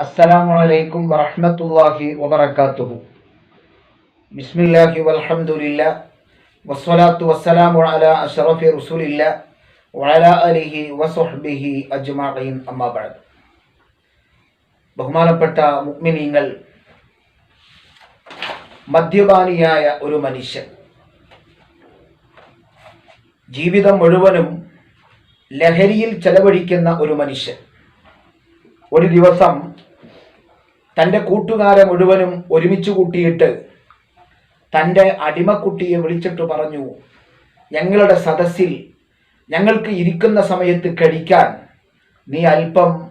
السلام عليكم ورحمة الله وبركاته بسم الله والحمد لله والصلاة والسلام على أشرف رسول الله وعلى آله وصحبه أجمعين أما بعد ബഹുമാനപ്പെട്ട മുഗ്മിനീങ്ങൾ മദ്യപാനിയായ ഒരു മനുഷ്യൻ ജീവിതം മുഴുവനും ലഹരിയിൽ ചെലവഴിക്കുന്ന ഒരു മനുഷ്യൻ ഒരു ദിവസം തന്റെ കൂട്ടുകാരെ മുഴുവനും ഒരുമിച്ച് കൂട്ടിയിട്ട് തന്റെ അടിമക്കുട്ടിയെ വിളിച്ചിട്ട് പറഞ്ഞു ഞങ്ങളുടെ സദസ്സിൽ ഞങ്ങൾക്ക് ഇരിക്കുന്ന സമയത്ത് കഴിക്കാൻ നീ അല്പം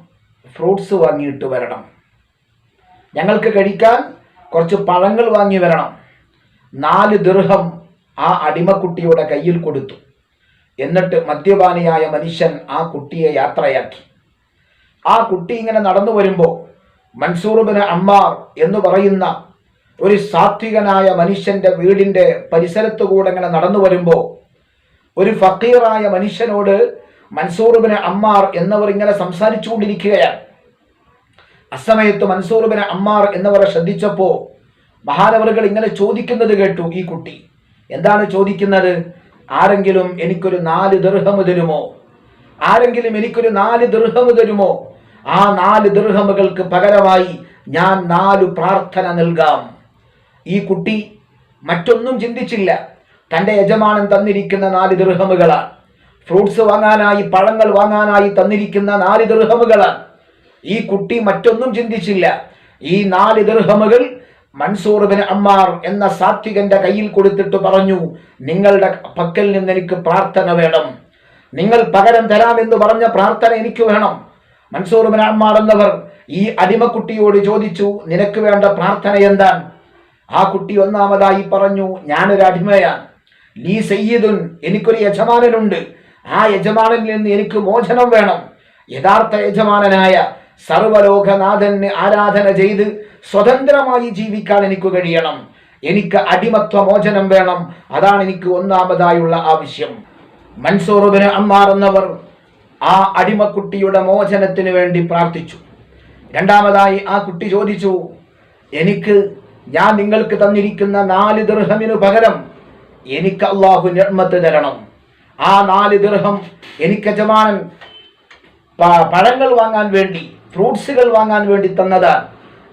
ഫ്രൂട്ട്സ് വാങ്ങിയിട്ട് വരണം. ഞങ്ങൾക്ക് കഴിക്കാൻ കുറച്ച് പഴങ്ങൾ വാങ്ങി വരണം. നാല് ദീർഘം ആ അടിമക്കുട്ടിയുടെ കയ്യിൽ കൊടുത്തു. എന്നിട്ട് മദ്യപാനിയായ മനുഷ്യൻ ആ കുട്ടിയെ യാത്രയാക്കി. ആ കുട്ടി ഇങ്ങനെ നടന്നു വരുമ്പോൾ മൻസൂറുബിന് അമ്മാർ എന്ന് പറയുന്ന ഒരു സാത്വികനായ മനുഷ്യന്റെ വീടിന്റെ പരിസരത്തു കൂടെ ഇങ്ങനെ നടന്നു വരുമ്പോൾ ഒരു ഫക്കീറായ മനുഷ്യനോട് മൻസൂർബിന് അമ്മാർ എന്നവർ ഇങ്ങനെ സംസാരിച്ചു കൊണ്ടിരിക്കുകയാണ് അസമയത്ത് മൻസൂർബിന് അമ്മാർ എന്നവരെ ശ്രദ്ധിച്ചപ്പോൾ മഹാനവറുകൾ ഇങ്ങനെ ചോദിക്കുന്നത് കേട്ടു ഈ കുട്ടി. എന്താണ് ചോദിക്കുന്നത്? ആരെങ്കിലും എനിക്കൊരു നാല് ദീർഘമു തരുമോ? ആരെങ്കിലും എനിക്കൊരു നാല് ദീർഘമു തരുമോ? ആ നാല് ദീർഘമുകൾക്ക് പകരമായി ഞാൻ നാല് പ്രാർത്ഥന നൽകാം. ഈ കുട്ടി മറ്റൊന്നും ചിന്തിച്ചില്ല. തന്റെ യജമാനൻ തന്നിരിക്കുന്ന നാല് ദീർഘമുകളാണ് ഫ്രൂട്ട്സ് വാങ്ങാനായി പഴങ്ങൾ വാങ്ങാനായി തന്നിരിക്കുന്ന നാല് ദീർഘമുകളാണ് ഈ കുട്ടി മറ്റൊന്നും ചിന്തിച്ചില്ല. ഈ നാല് ദീർഘമുകൾ മൻസൂർ ബിൻ അമ്മാർ എന്ന സാത്വികന്റെ കയ്യിൽ കൊടുത്തിട്ട് പറഞ്ഞു നിങ്ങളുടെ പക്കൽ നിന്ന് എനിക്ക് പ്രാർത്ഥന വേണം. നിങ്ങൾ പകരം തരാമെന്ന് പറഞ്ഞ പ്രാർത്ഥന എനിക്ക് വേണം. മൻസൂർ ബിൻ അമ്മാർ എന്നവർ ഈ അടിമക്കുട്ടിയോട് ചോദിച്ചു നിനക്ക് വേണ്ട പ്രാർത്ഥന എന്താണ്? ആ കുട്ടി ഒന്നാമതായി പറഞ്ഞു ഞാനൊരു അടിമയാണ്. ലീ സയ്യിദുൻ എനിക്കൊരു യജമാനനുണ്ട്. ആ യജമാനിൽ നിന്ന് എനിക്ക് മോചനം വേണം. യഥാർത്ഥ യജമാനനായ സർവലോകനാഥന് ആരാധന ചെയ്ത് സ്വതന്ത്രമായി ജീവിക്കാൻ എനിക്ക് കഴിയണം. എനിക്ക് അടിമത്വ മോചനം വേണം. അതാണ് എനിക്ക് ഒന്നാമതായുള്ള ആവശ്യം. മൻസൂറുബിന് അമ്മാർ എന്നവർ ആ അടിമക്കുട്ടിയുടെ മോചനത്തിന് വേണ്ടി പ്രാർത്ഥിച്ചു. രണ്ടാമതായി ആ കുട്ടി ചോദിച്ചു എനിക്ക് ഞാൻ നിങ്ങൾക്ക് തന്നിരിക്കുന്ന നാല് ദൃഹമിനു പകരം എനിക്ക് അള്ളാഹു നിർമ്മത്ത് തരണം. ആ നാല് ദൃഹം എനിക്ക് യജമാനൻ പഴങ്ങൾ വാങ്ങാൻ വേണ്ടി ഫ്രൂട്ട്സുകൾ വാങ്ങാൻ വേണ്ടി തന്നത്.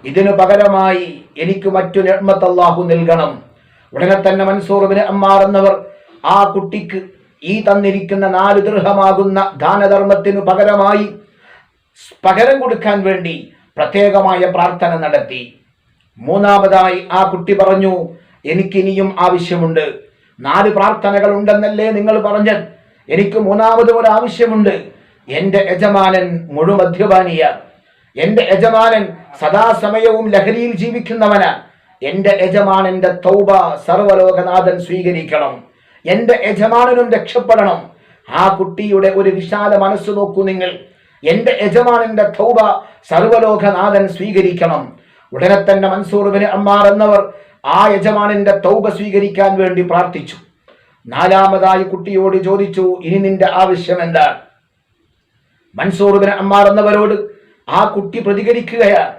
ഇതിനു പകരമായി എനിക്ക് മറ്റു നിർമ്മത്ത് അള്ളാഹു നൽകണം. ഉടനെ തന്നെ മൻസൂറുബിന് അമ്മാർ എന്നവർ ആ കുട്ടിക്ക് ഈ തന്നിരിക്കുന്ന നാല് ദൃഹമാകുന്ന ദാനധർമ്മത്തിനു പകരമായി പകരം കൊടുക്കാൻ വേണ്ടി പ്രത്യേകമായ പ്രാർത്ഥന നടത്തി. മൂന്നാമതായി ആ കുട്ടി പറഞ്ഞു എനിക്കിനിയും ആവശ്യമുണ്ട്. നാല് പ്രാർത്ഥനകൾ ഉണ്ടെന്നല്ലേ നിങ്ങൾ പറഞ്ഞ എനിക്ക് മൂന്നാമത് ഒരു ആവശ്യമുണ്ട്. എന്റെ യജമാനൻ മുഴുമദ്യപാനിയാണ് എന്റെ യജമാനൻ സദാസമയവും ലഹരിയിൽ ജീവിക്കുന്നവനാണ് എന്റെ യജമാനന്റെ തൗബ സർവലോകനാഥൻ സ്വീകരിക്കണം. എന്റെ യജമാനനും രക്ഷപ്പെടണം. ആ കുട്ടിയുടെ ഒരു വിശാല മനസ്സ് നോക്കൂ നിങ്ങൾ. എന്റെ യജമാനന്റെ തൗബ സർവലോകനാഥൻ സ്വീകരിക്കണം. ഉടനെ തന്നെ മൻസൂറുബിന് അമ്മാർ എന്നവർ ആ യജമാനന്റെ തൗബ സ്വീകരിക്കാൻ വേണ്ടി പ്രാർത്ഥിച്ചു. നാലാമതായി കുട്ടിയോട് ചോദിച്ചു ഇനി നിന്റെ ആവശ്യം എന്താണ് മൻസൂറുബിന് അമ്മാർ എന്നവരോട് ആ കുട്ടി പ്രതികരിക്കുകയാണ്.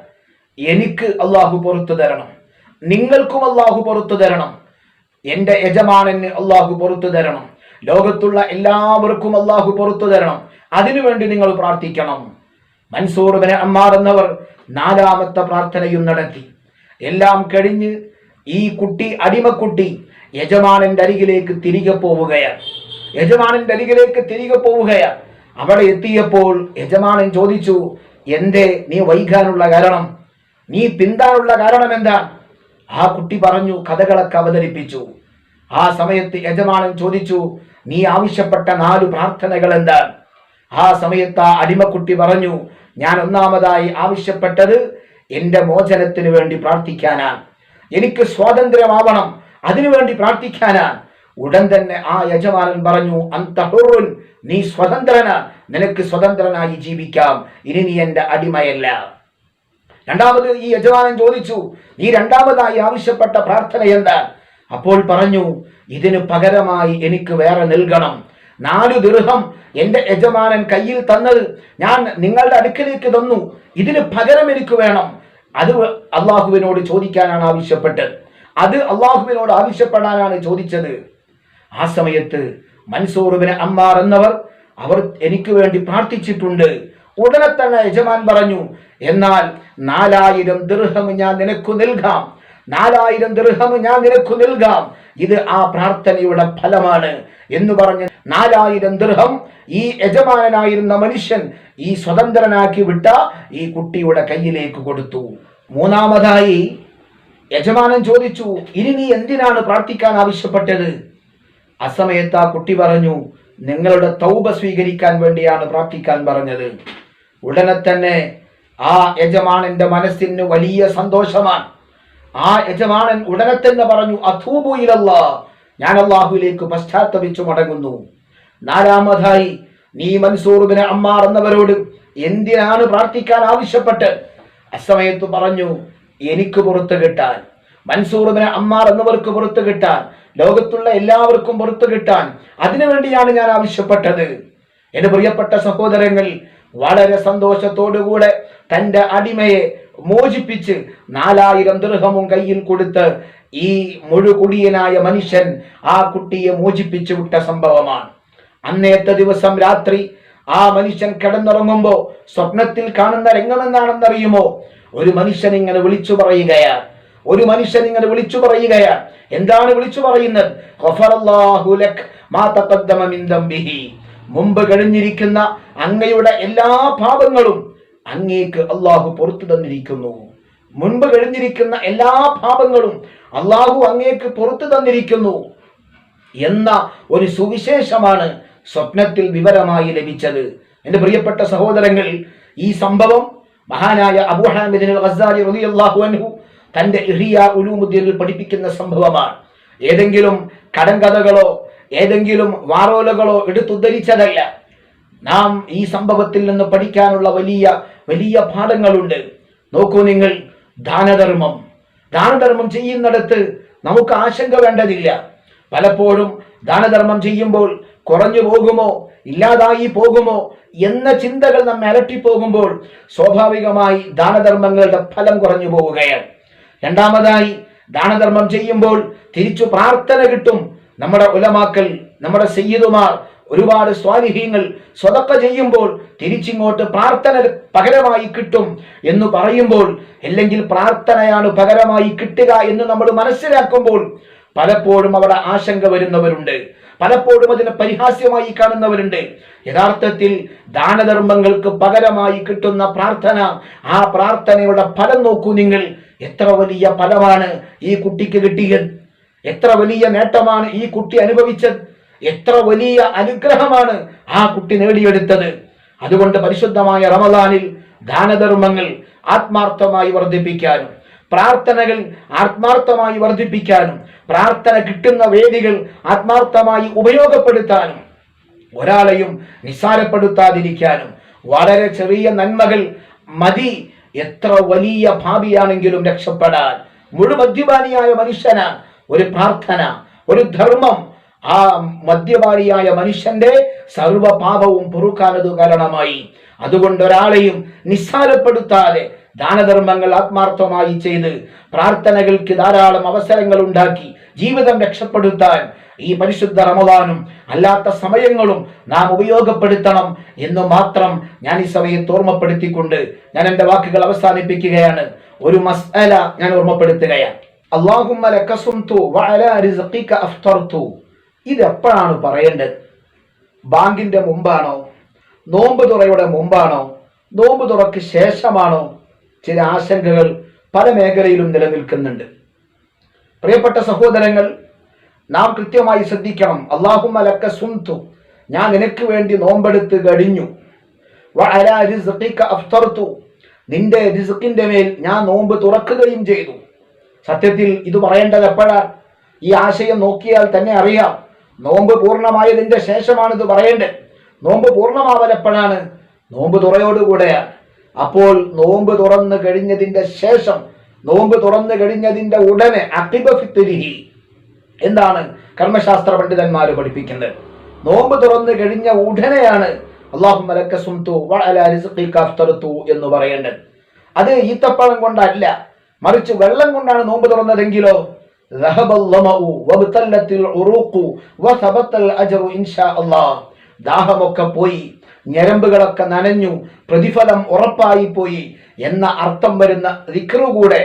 എനിക്ക് അള്ളാഹു പുറത്തു തരണം. നിങ്ങൾക്കും അള്ളാഹു പുറത്തു തരണം. എന്റെ യജമാനന് അള്ളാഹു പുറത്തു തരണം. ലോകത്തുള്ള എല്ലാവർക്കും അള്ളാഹു പുറത്തു തരണം. അതിനുവേണ്ടി നിങ്ങൾ പ്രാർത്ഥിക്കണം. മൻസൂർ മൻസൂറുബിന് അമ്മാർ എന്നവർ നാലാമത്തെ പ്രാർത്ഥനയും നടത്തി. എല്ലാം കഴിഞ്ഞ് ഈ കുട്ടി അടിമക്കുട്ടി യജമാനന്റെ അരികിലേക്ക് തിരികെ പോവുകയാണ്. യജമാനന്റെ അരികിലേക്ക് തിരികെ പോവുകയാണ്. അവിടെ എത്തിയപ്പോൾ യജമാനൻ ചോദിച്ചു എന്തേ നീ വൈകാനുള്ള കാരണം? നീ പിന്താനുള്ള കാരണം എന്താ? ആ കുട്ടി പറഞ്ഞു കഥകളൊക്കെ അവതരിപ്പിച്ചു. ആ സമയത്ത് യജമാനൻ ചോദിച്ചു നീ ആവശ്യപ്പെട്ട നാല് പ്രാർത്ഥനകൾ എന്താ ആ സമയത്ത് ആ അടിമക്കുട്ടി പറഞ്ഞു ഞാൻ ഒന്നാമതായി ആവശ്യപ്പെട്ടത് എന്റെ മോചനത്തിന് വേണ്ടി പ്രാർത്ഥിക്കാനാണ്. എനിക്ക് സ്വാതന്ത്ര്യമാവണം അതിനുവേണ്ടി പ്രാർത്ഥിക്കാനാണ്. ഉടൻ തന്നെ ആ യജമാനൻ പറഞ്ഞു അന്തഹുറുൻ നീ സ്വതന്ത്രനാ. നിനക്ക് സ്വതന്ത്രനായി ജീവിക്കാം. ഇനി നീ എന്റെ അടിമയല്ല. രണ്ടാമത് ഈ യജമാനൻ ചോദിച്ചു ഈ രണ്ടാമതായി ആവശ്യപ്പെട്ട പ്രാർത്ഥന എന്താ? അപ്പോൾ പറഞ്ഞു ഇതിന് പകരമായി എനിക്ക് വേറെ നൽകണം. നാലു ദീർഘം എന്റെ യജമാനൻ കയ്യിൽ തന്നത് ഞാൻ നിങ്ങളുടെ അടുക്കലേക്ക് തന്നു. ഇതിന് പകരം എനിക്ക് വേണം. അത് അള്ളാഹുവിനോട് ചോദിക്കാനാണ് ആവശ്യപ്പെട്ടത്. അത് അള്ളാഹുവിനോട് ആവശ്യപ്പെടാനാണ് ചോദിച്ചത്. ആ സമയത്ത് മൻസൂറുബിന് അമ്മാർ എന്നവർ അവർ എനിക്ക് വേണ്ടി പ്രാർത്ഥിച്ചിട്ടുണ്ട്. ഉടനെ തന്നെ യജമാൻ പറഞ്ഞു എന്നാൽ നാലായിരം ദൃഹം ഞാൻ നിനക്കു നൽകാം. നാലായിരം ദൃഹം ഞാൻ നിനക്കു നൽകാം. ഇത് ആ പ്രാർത്ഥനയുടെ ഫലമാണ്. എന്ന് പറഞ്ഞ് നാലായിരം ദൃഹം ഈ യജമാനനായിരുന്ന മനുഷ്യൻ ഈ സ്വതന്ത്രനാക്കി വിട്ട ഈ കുട്ടിയുടെ കയ്യിലേക്ക് കൊടുത്തു. മൂന്നാമതായി യജമാനൻ ചോദിച്ചു ഇനി നീ എന്തിനാണ് പ്രാർത്ഥിക്കാൻ ആവശ്യപ്പെട്ടത്? അസമയത്ത് ആ കുട്ടി പറഞ്ഞു നിങ്ങളുടെ തൗബ സ്വീകരിക്കാൻ വേണ്ടിയാണ് പ്രാർത്ഥിക്കാൻ പറഞ്ഞത്. ഉടനെ തന്നെ ആ യജമാനന്റെ മനസ്സിന് വലിയ സന്തോഷമാണ്. ആ യജമാനൻ ഉടനെ തന്നെ പറഞ്ഞു അധൂപുയിലല്ല ഞാൻ അള്ളാഹുലേക്ക് പശ്ചാത്തപിച്ചു മടങ്ങുന്നു. നാലാമതായി നീ മൻസൂറുബിന് അമ്മാർ എന്നവരോട് എന്തിനാണ് പ്രാർത്ഥിക്കാൻ ആവശ്യപ്പെട്ട്? അസമയത്ത് പറഞ്ഞു എനിക്ക് പുറത്തു കിട്ടാൻ മൻസൂറിന് അമ്മാർ എന്നവർക്ക് പുറത്തു കിട്ടാൻ ലോകത്തുള്ള എല്ലാവർക്കും പുറത്തു കിട്ടാൻ അതിനുവേണ്ടിയാണ് ഞാൻ ആവശ്യപ്പെട്ടത്. എന്റെ പ്രിയപ്പെട്ട സഹോദരങ്ങൾ വളരെ സന്തോഷത്തോടുകൂടെ തന്റെ അടിമയെ മോചിപ്പിച്ച് നാലായിരം ദൃഹമും കയ്യിൽ കൊടുത്ത് ഈ മുഴുകുടിയനായ മനുഷ്യൻ ആ കുട്ടിയെ മോചിപ്പിച്ചു വിട്ട സംഭവമാണ്. അന്നേത്തെ ദിവസം രാത്രി ആ മനുഷ്യൻ കിടന്നുറങ്ങുമ്പോ സ്വപ്നത്തിൽ കാണുന്ന രംഗമെന്താണെന്നറിയുമോ? ഒരു മനുഷ്യൻ ഇങ്ങനെ വിളിച്ചു പറയുകയാണ്. ഒരു മനുഷ്യൻ ഇങ്ങനെ വിളിച്ചു പറയുകയാണ്. എന്താണ് വിളിച്ചു പറയുന്നത്? മുമ്പ് കഴിഞ്ഞിരിക്കുന്ന അങ്ങയുടെ എല്ലാ പാപങ്ങളും അങ്ങേക്ക് അള്ളാഹു പുറത്തു തന്നിരിക്കുന്നു. മുൻപ് കഴിഞ്ഞിരിക്കുന്ന എല്ലാ പാപങ്ങളും അള്ളാഹു അങ്ങേക്ക് പുറത്തു തന്നിരിക്കുന്നു എന്ന ഒരു സുവിശേഷമാണ് സ്വപ്നത്തിൽ വിവരമായി ലഭിച്ചത്. എന്റെ പ്രിയപ്പെട്ട സഹോദരങ്ങൾ ഈ സംഭവം മഹാനായ അബുഹാമിദിൻ ഗസാലി റളിയല്ലാഹു അൻഹു തന്റെ ഇഹിയ ഉലൂമുദ്ദീനിൽ പഠിപ്പിക്കുന്ന സംഭവമാണ്. ഏതെങ്കിലും കടങ്കഥകളോ ഏതെങ്കിലും വാറോലകളോ എടുത്തുദ്ധരിച്ചതല്ല. നാം ഈ സംഭവത്തിൽ നിന്ന് പഠിക്കാനുള്ള വലിയ വലിയ പാഠങ്ങളുണ്ട്. നോക്കൂ നിങ്ങൾ ദാനധർമ്മം. ദാനധർമ്മം ചെയ്യുന്നിടത്ത് നമുക്ക് ആശങ്ക വേണ്ടതില്ല. പലപ്പോഴും ദാനധർമ്മം ചെയ്യുമ്പോൾ കുറഞ്ഞു പോകുമോ ഇല്ലാതായി പോകുമോ എന്ന ചിന്തകൾ നമ്മെ അലട്ടിപ്പോകുമ്പോൾ സ്വാഭാവികമായി ദാനധർമ്മങ്ങളുടെ ഫലം കുറഞ്ഞു പോവുകയാണ്. രണ്ടാമതായി ദാനധർമ്മം ചെയ്യുമ്പോൾ തിരിച്ചു പ്രാർത്ഥന കിട്ടും. നമ്മുടെ ഉലമാക്കൾ നമ്മുടെ സയ്യിദുമാർ ഒരുപാട് സ്വാലിഹീങ്ങൾ സ്വതക്ക ചെയ്യുമ്പോൾ തിരിച്ചിങ്ങോട്ട് പ്രാർത്ഥന പകരമായി കിട്ടും എന്ന് പറയുമ്പോൾ അല്ലെങ്കിൽ പ്രാർത്ഥനയാണ് പകരമായി കിട്ടുക എന്ന് നമ്മൾ മനസ്സിലാക്കുമ്പോൾ പലപ്പോഴും അവിടെ ആശങ്ക വരുന്നവരുണ്ട്. പലപ്പോഴും അതിനെ പരിഹാസ്യമായി കാണുന്നവരുണ്ട്. യഥാർത്ഥത്തിൽ ദാനധർമ്മങ്ങൾക്ക് പകരമായി കിട്ടുന്ന പ്രാർത്ഥന ആ പ്രാർത്ഥനയുടെ ഫലം നോക്കൂ നിങ്ങൾ. എത്ര വലിയ ഫലമാണ് ഈ കുട്ടിക്ക് കിട്ടിയത്? എത്ര വലിയ നേട്ടമാണ് ഈ കുട്ടി അനുഭവിച്ചത്? എത്ര വലിയ അനുഗ്രഹമാണ് ആ കുട്ടി നേടിയെടുത്തത്? അതുകൊണ്ട് പരിശുദ്ധമായ റമദാനിൽ ദാനധർമ്മങ്ങൾ ആത്മാർത്ഥമായി വർദ്ധിപ്പിക്കാനും പ്രാർത്ഥനകൾ ആത്മാർത്ഥമായി വർദ്ധിപ്പിക്കാനും പ്രാർത്ഥന കിട്ടുന്ന വേദികൾ ആത്മാർത്ഥമായി ഉപയോഗപ്പെടുത്താനും ഒരാളെയും നിസ്സാരപ്പെടുത്താതിരിക്കാനും വളരെ ചെറിയ നന്മകൾ മതി. എത്ര വലിയ ഭാവിയാണെങ്കിലും രക്ഷപ്പെടാൻ മുഴുമദ്യപാനിയായ മനുഷ്യനാണ് ഒരു പ്രാർത്ഥന ഒരു ധർമ്മം ആ മദ്യപാനിയായ മനുഷ്യന്റെ സർവ പാപവും പൊറുക്കാനത് കാരണമായി. അതുകൊണ്ട് ഒരാളെയും നിസ്സാരപ്പെടുത്താതെ ദാനധർമ്മങ്ങൾ ആത്മാർത്ഥമായി ചെയ്ത് പ്രാർത്ഥനകൾക്ക് ധാരാളം അവസരങ്ങൾ ഉണ്ടാക്കി ജീവിതം രക്ഷപ്പെടുത്താൻ ഈ പരിശുദ്ധ റമദാനും അല്ലാത്ത സമയങ്ങളും നാം ഉപയോഗപ്പെടുത്തണം എന്ന് മാത്രം ഞാൻ ഈ സമയത്ത് ഓർമ്മപ്പെടുത്തിക്കൊണ്ട് ഞാൻ എന്റെ വാക്കുകൾ അവസാനിപ്പിക്കുകയാണ്. ഒരു മസ്അല ഞാൻ ഓർമ്മപ്പെടുത്തുകയാണ്. അള്ളാഹുമ്മ ഇത് എപ്പോഴാണ് പറയേണ്ടത്? ബാങ്കിന്റെ മുമ്പാണോ? നോമ്പ് തുറയുടെ മുമ്പാണോ? നോമ്പ് തുറക്ക് ശേഷമാണോ? ചില ആശങ്കകൾ പല മേഖലയിലും നിലനിൽക്കുന്നുണ്ട്. പ്രിയപ്പെട്ട സഹോദരങ്ങൾ നാം കൃത്യമായി ശ്രദ്ധിക്കണം. അള്ളാഹുമ്മ ലക്ക സുംതു ഞാൻ നിനക്ക് വേണ്ടി നോമ്പെടുത്ത് കഴിഞ്ഞു. റിസ്ഖിക നിന്റെ റിസ്ഖിന്റെ മേൽ ഞാൻ നോമ്പ് തുറക്കുകയും ചെയ്തു. സത്യത്തിൽ ഇത് പറയേണ്ടത് എപ്പോഴാണ് ഈ ആശയം നോക്കിയാൽ തന്നെ അറിയാം. നോമ്പ് പൂർണമായതിന്റെ ശേഷമാണ് ഇത് പറയേണ്ടത്. നോമ്പ് പൂർണമാവൽ എപ്പോഴാണ്? നോമ്പ് തുറയോടുകൂടെയാണ് അപ്പോൾ നോമ്പ് തുറന്നു കഴിഞ്ഞതിന്റെ ശേഷം നോമ്പ് തുറന്നു കഴിഞ്ഞതിന്റെ ഉടനെ അക്കിബ എന്താണ് കർമ്മശാസ്ത്ര പണ്ഡിതന്മാർ പഠിപ്പിക്കുന്നത്? നോമ്പ് തുറന്ന് കഴിഞ്ഞ ഉടനെയാണ് അള്ളാഹു എന്ന് പറയേണ്ടത്. അത് ഈത്തപ്പഴം കൊണ്ടല്ല. മറിച്ച് വെള്ളം കൊണ്ടാണ് നോമ്പ് തുറന്നതെങ്കിലോ? ദാഹമൊക്കെ പോയി ഞരമ്പുകളൊക്കെ നനഞ്ഞു പ്രതിഫലം ഉറപ്പായി പോയി എന്ന അർത്ഥം വരുന്ന ദിക്റു കൂടെ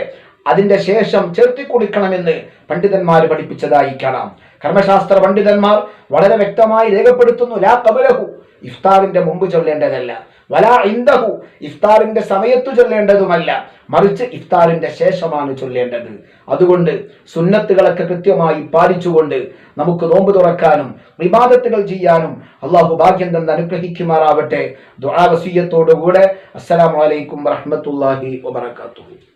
അതിന്റെ ശേഷം ചേർത്തി കുടിക്കണമെന്ന് പണ്ഡിതന്മാർ പഠിപ്പിച്ചതായി കാണാം. കർമ്മശാസ്ത്ര പണ്ഡിതന്മാർ വളരെ വ്യക്തമായി രേഖപ്പെടുത്തുന്നു ലാ കബലഹു ഇഫ്താറിന്റെ മുമ്പ് ചൊല്ലേണ്ടതല്ല. വലാ ഇന്ദഹു ഇഫ്താറിന്റെ സമയത്തു ചൊല്ലേണ്ടതുമല്ല. മറിച്ച് ഇഫ്താറിന്റെ ശേഷമാണ് ചൊല്ലേണ്ടത്. അതുകൊണ്ട് സുന്നത്തുകളൊക്കെ കൃത്യമായി പാലിച്ചുകൊണ്ട് നമുക്ക് നോമ്പ് തുറക്കാനും വിവാദത്തുകൾ ചെയ്യാനും അള്ളാഹു ഭാഗ്യം തന്ന് അനുഗ്രഹിക്കുമാറാവട്ടെ. ദുആ അസ്സലാമലൈക്കും വറഹ്മത്തുള്ളാഹി വബറകാതുഹു.